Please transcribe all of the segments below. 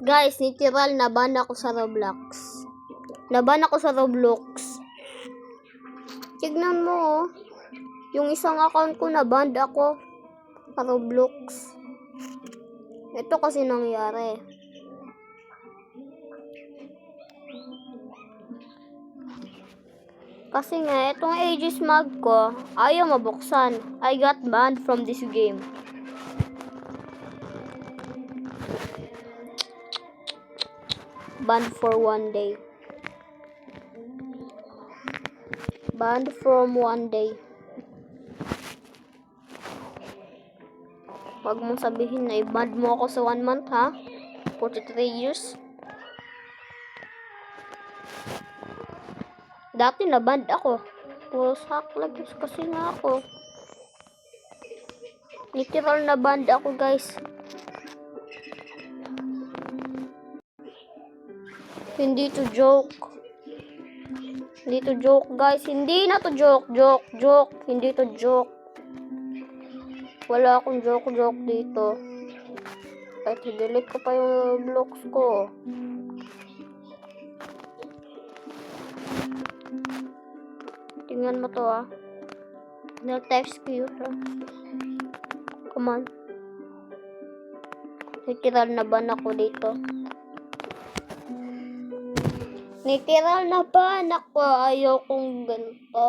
Guys, literal naban ako sa Roblox. Naban ako sa Roblox. Tignan mo, oh. Yung isang account ko naban ako sa Roblox. Ito kasi nangyari. Kasi nga, itong Aegis Mag ko, ayaw mabuksan. I got banned from this game. Banned for one day. Banned from one day. Huwag mong sabihin na i-ban mo ako sa one month, ha? 43 years. Dati na-ban ako. Puro saklag kasi nga ako. Literal na ban ako, guys. Hindi to joke. Hindi to joke, guys. Hindi na to joke. Joke, joke. Hindi to joke. Wala akong joke-joke dito. Kahit i-delete ko pa yung blocks ko. Tingnan mo to ah. Na-text ko yun ah. Come on. Literal na ban ako dito. Literal na ban ako. Ayaw kong ganito.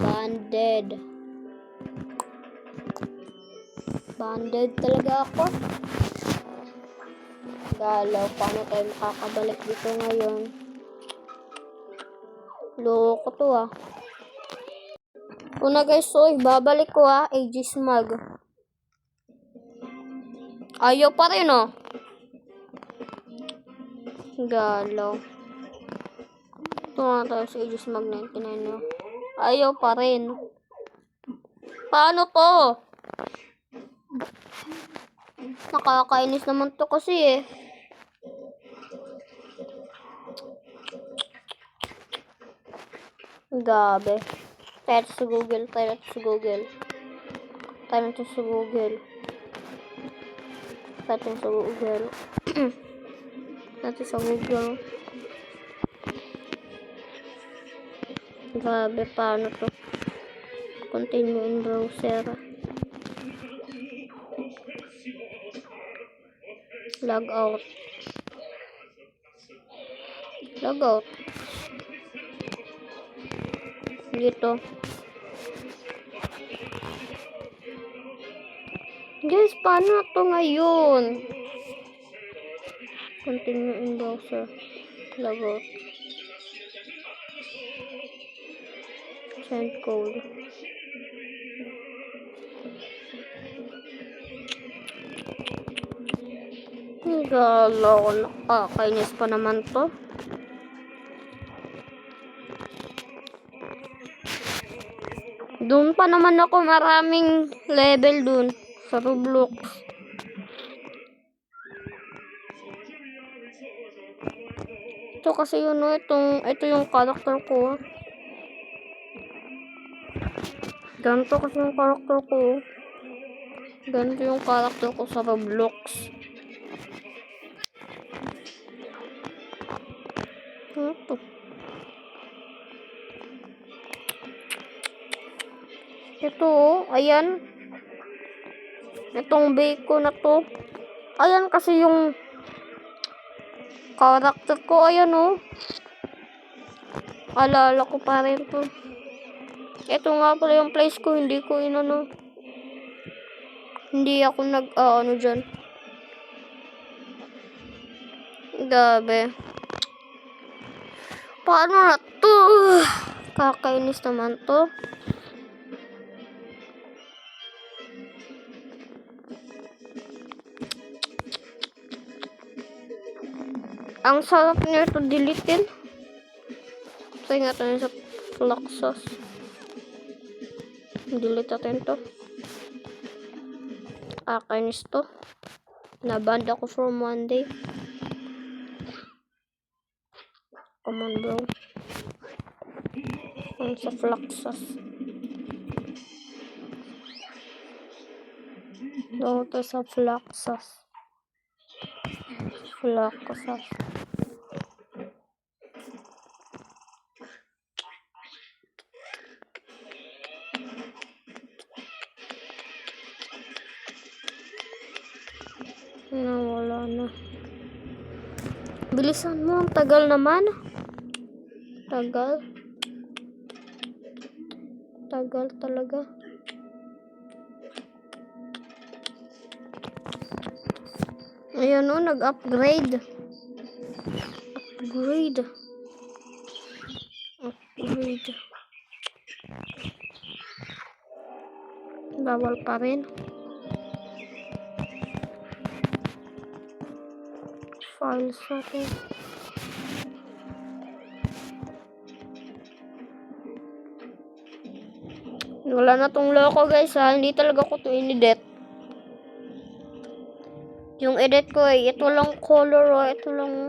Banded. Banded talaga ako. Galaw, paano tayo makakabalik dito ngayon? Loko to ah. Una guys, so babalik ko ah, Aegis Mag. Ayaw pa rin oh. Galaw. Ito nga tayo sa Aegis Mag 99 oh. Ayaw pa rin. Paano to? Nakakainis naman to kasi eh. Gabe. Tayo sa Google. Tayo sa Google. Tayo sa Google. Tayo sa Google. Tayo sa Google. Grabe, paano to? Continue in browser. Log out. Log out. Dito. Guys, paano to ngayon? Continue in browser. Log out. Send code. Gala ko nakakainis pa naman to. Doon pa naman ako maraming level dun sa Roblox. Kasi yun, no, itong, ito yung character ko. Ganito kasi yung character ko. Ganito yung character ko sa Roblox. Ano to? Ito, oh, ayan. Itong bacon na to. Ayan kasi yung character ko, ayan oh. Alala ko pa rin to. Ito nga pala yung place ko, hindi ko inano. Hindi ako nag, ah, ano dyan. Gabi. Paano na to? Kakainis naman to. Ang sarap nito dilitin. Try nga tayo sa Fluxus. Delete natin to. Ah, kainis to. Naband ako from one day. Come on, bro. Ang sa Fluxus. Dito sa Flaxas. Flaxas. Nawala na. Bilisan mo, ang tagal naman. Tagal. Tagal talaga. Ayan o, nag-upgrade. Upgrade. Upgrade. Bawal pa rin. Files ako. Wala na tong loko guys ha. Hindi talaga ko to inedit. Yung edit ko eh, ito lang color o ito lang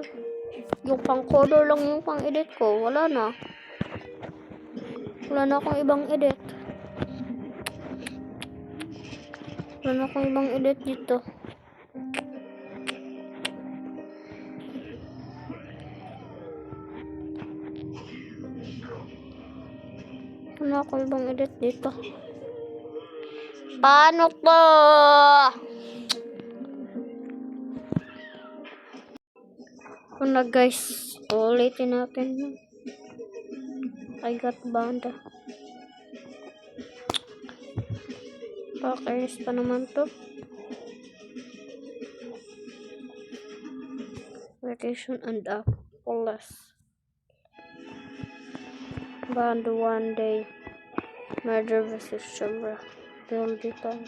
yung pang color lang yung pang edit ko. Wala na. Wala na akong ibang edit. Wala na akong ibang edit dito. Wala akong ibang edit dito. Paano to? Na guys, ulitin natin. I got banda. Pakainis pa naman to. Vacation and up. Plus. Band one day. Murder versus Shabra. Build detail.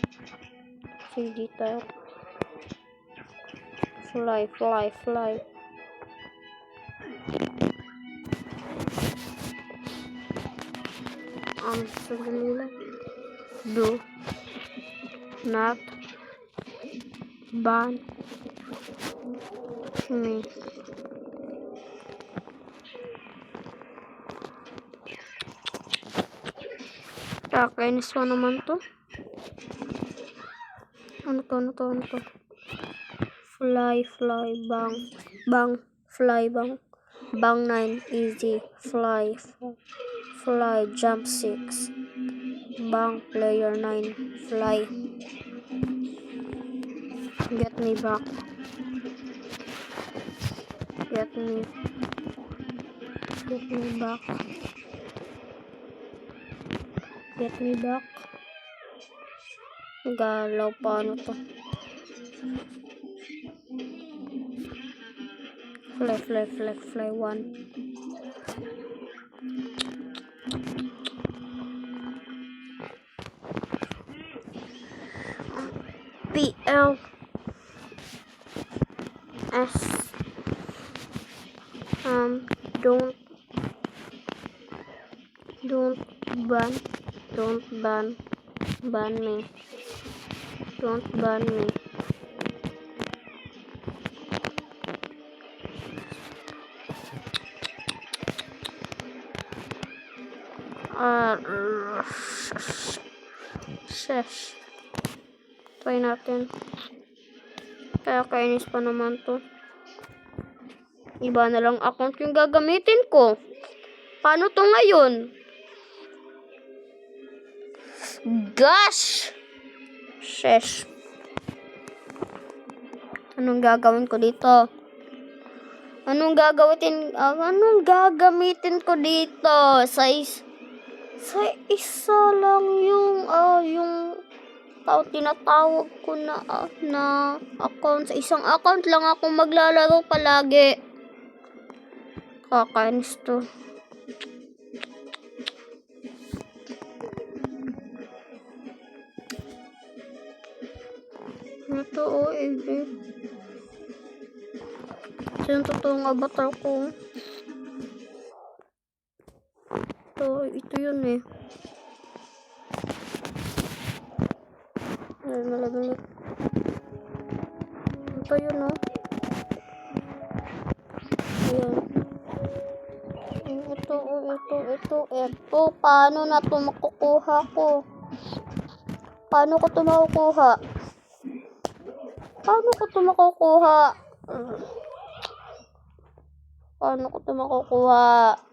See detail. Fly, fly, fly. Lang. Do not ban me. Kakainis pa naman to. Ano to, ano to, ano to? Fly, fly, bang, bang, fly, bang. Bang 9, easy, fly, fly jump 6 bang player 9 fly. Get me back. Get me. Get me back. Get me back. Galaw paano to fly fly fly fly 1 P L S. Um don't don't ban don't ban ban me. Don't ban me uh shush Try natin. Kaya kainis pa naman to. Iba na lang account yung gagamitin ko. Paano to ngayon? Gosh! Shesh. Anong gagawin ko dito? Anong gagawin uh, anong gagamitin ko dito? Is sa isa lang yung ah yung tao tinatawag ko na ah, na account sa isang account lang ako maglalaro palagi. Kakainis to. Ito oh, AJ. Ito yung totoong avatar ko. Ito, ito yun eh. Ay, malaglag. Ito yun oh. Ayan. Ito, oh, ito, ito, ito. Paano na ito makukuha ko? Paano ko ito makukuha? Paano ko ito makukuha? Paano ko ito makukuha?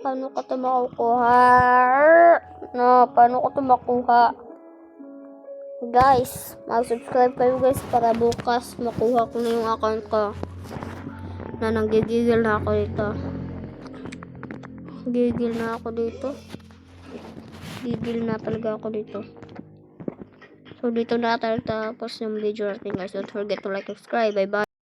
Paano ko ito makukuha? No, paano ko ito makuha? Guys, mag-subscribe kayo guys para bukas makuha ko na yung account ko. Na nanggigigil na ako dito. Gigil na ako dito. Gigil na talaga ako dito. So, dito na tayo tapos yung video natin guys. Don't forget to like, subscribe. Bye-bye.